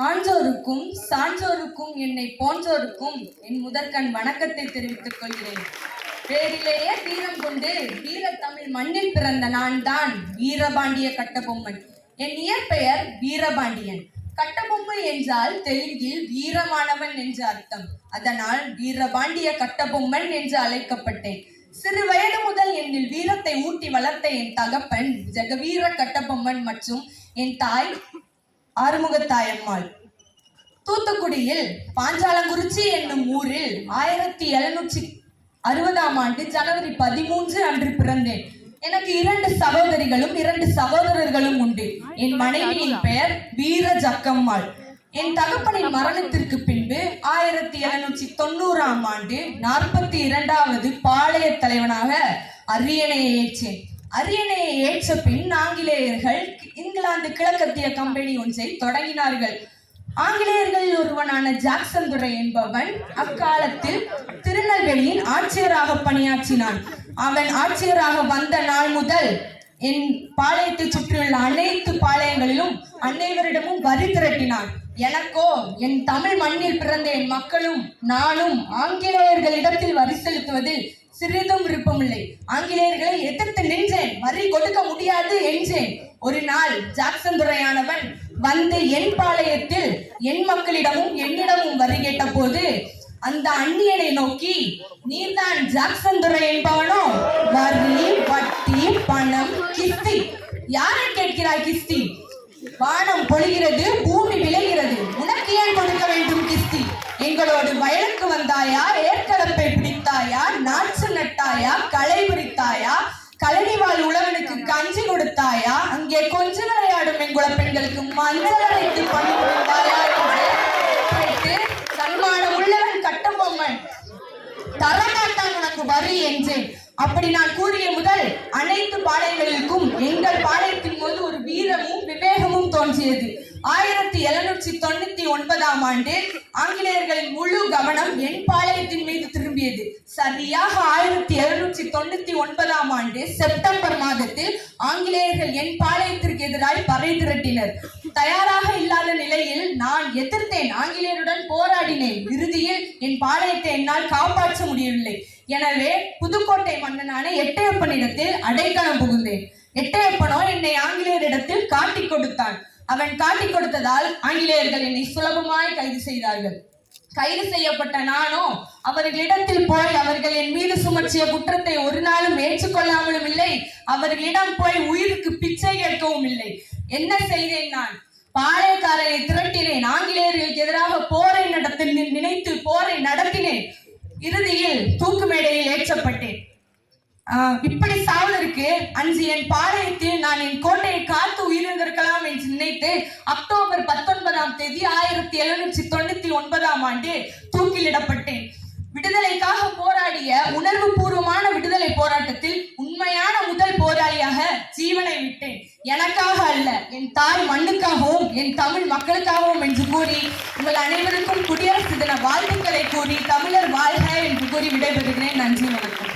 ஆஞ்சோருக்கும் சான்றோருக்கும் என்னை போன்றோருக்கும் என் முதற்கண் வணக்கத்தை தெரிவித்துக் கொள்கிறேன். பேரிலேயே தீரம் கொண்டு வீரத்தமிழ் மண்ணில் பிறந்த நான் தான் வீரபாண்டிய கட்டபொம்மன். என் இயற்பெயர் வீரபாண்டியன். கட்டபொம்மை என்றால் தெலுங்கில் வீரமானவன் என்று அர்த்தம். அதனால் வீரபாண்டிய கட்டபொம்மன் என்று அழைக்கப்பட்டேன். சிறு வயது முதல் என்னில் வீரத்தை ஊட்டி வளர்த்த என் தகப்பன் ஜெகவீர கட்டபொம்மன் மற்றும் என் தாய் ஆறுமுகத்தாயம்மாள். தூத்துக்குடியில் பாஞ்சாலங்குறிச்சி என்னும் ஊரில் ஆயிரத்தி எழுநூற்றி அறுபதாம் ஆண்டு ஜனவரி பதிமூன்று அன்று பிறந்தேன். எனக்கு இரண்டு சகோதரிகளும் இரண்டு சகோதரர்களும் உண்டு. என் மனைவியின் பெயர் வீர ஜக்கம்மாள் என் தகப்பனின் மரணத்திற்கு பின்பு ஆயிரத்தி எழுநூற்றி தொண்ணூறாம் ஆண்டு நாற்பத்தி இரண்டாவது பாளைய தலைவனாக அரியணையை ஏற்றேன். அரியணையை ஏற்ற பின் ஆங்கிலேயர்கள் இங்கிலாந்து கிழக்கத்திய கம்பெனி ஒன்றை தொடங்கினார்கள். ஆங்கிலேயர்களில் ஒருவனான ஜாக்சன் துரை என்பவன் அக்காலத்தில் திருநெல்வேலியின் ஆட்சியராக பணியாற்றினான். அவன் ஆட்சியராக வந்த நாள் முதல் என் பாளையத்தை சுற்றியுள்ள அனைத்து பாளையங்களிலும் அனைவரிடமும் வரி திரட்டினான். எனக்கோ என் தமிழ் மண்ணில் பிறந்த என் மக்களும் நானும் ஆங்கிலேயர்களிடத்தில் வரி செலுத்துவதில் சிறிதும் விருப்பமில்லை. ஆங்கிலேயர்களை எதிர்த்து நின்றேன். வரி கொடுக்க முடியாது என்றேன். ஒரு நாள் ஜாக்சன் துறையானவன் வந்து என் பாளையத்தில் என் மக்களிடமும் என்னிடமும் வரி கேட்ட போது அந்த அந்நியனை நோக்கி நீர்தான் ஜாக்சன் துறை என்பவனோ? வரி வட்டி பணம் கிஸ்தி. யாரை கேட்கிறாய் கிஸ்தி? வானம் பொழிகிறது பூமி விளைகிறது. உனக்கு ஏன் கொடுக்க வேண்டும் கிஸ்தி? எங்களோடு வயலுக்கு வந்தாயா? ஏற்கலப்பை பிடித்தாயா? நாற்று நட்டாயா? களை பிடித்தாயா கழனிவாள் உழவனுக்கு கஞ்சி கொடுத்தாயா? அங்கே கொஞ்ச விளையாடும் எங்குள பெண்களுக்கு மஞ்சள் அரைத்து பணி கொடுத்தாயா என்று சன்மானம் உள்ளவன் கட்டுபொம்மன் தரமாட்டான் உனக்கு வரி என்றேன் அப்படி நான் கூறிய முதல் அனைத்து பாளையங்களுக்கும் எங்கள் பாளையத்தின் போது ஒரு வீரமும் விவேகமும் தோன்றியது. ஆயிரத்தி எழுநூற்றி தொண்ணூத்தி ஒன்பதாம் ஆண்டு ஆங்கிலேயர்களின் முழு கவனம் என் பாளையத்தின் மீது திரும்பியது. சரியாக ஆயிரத்தி எழுநூற்றி தொண்ணூத்தி ஒன்பதாம் ஆண்டு செப்டம்பர் மாதத்தில் ஆங்கிலேயர்கள் என் பாளையத்திற்கு எதிராய் பறை திரட்டினர். தயாராக இல்லாத நிலையில் நான் எதிர்த்தேன். ஆங்கிலேயருடன் போராடினேன். இறுதியில் என் பாளையத்தை என்னால் காப்பாற்ற முடியவில்லை. எனவே புதுக்கோட்டை மன்னனான எட்டையப்பனிடத்தில் அடைக்கலம் புகுந்தேன். எட்டையப்பனோ என்னை ஆங்கிலேயரிடத்தில் காட்டிக் கொடுத்தான். அவன் காட்டிக் கொடுத்ததால் ஆங்கிலேயர்கள் என்னை சுலபமாய் கைது செய்தார்கள். கைது செய்யப்பட்ட நானோ அவர்களிடத்தில் போய் அவர்கள் என் மீது சுமற்றிய குற்றத்தை ஒரு நாளும் ஏற்றுக்கொள்ளாமலும் இல்லை. அவர்களிடம் போய் உயிருக்கு பிச்சை கேட்கவும் இல்லை. என்ன செய்தேன் நான்? பாளையக்காரரை திரட்டினேன். ஆங்கிலேயர்களுக்கு எதிராக போரை நடத்த நினைத்து போரை நடத்தினேன். இறுதியில் தூக்கு மேடையில் ஏற்றப்பட்டேன். ஆஹ் இப்படி சாவதற்கு அன்று என் பாளையத்தில் நான் என் கோட்டை என்று அக்டோபர் பத்தொன்பதாம் தேதி ஆயிரத்தி எழுநூற்றி தொண்ணூத்தி ஒன்பதாம் ஆண்டு தூக்கிலிடப்பட்டேன். விடுதலைக்காக போராடிய உணர்வு பூர்வமான விடுதலை போராட்டத்தில் உண்மையான முதல் போராளியாக ஜீவனை விட்டேன். எனக்காக அல்ல என் தாய் மண்ணுக்காகவும் என் தமிழ் மக்களுக்காகவும் என்று கூறி உங்கள் அனைவருக்கும் குடியரசு தின வாழ்த்துக்களை கூறி தமிழர் வாழ்க என்று கூறி விடைபெறுகிறேன். நன்றி வணக்கம்.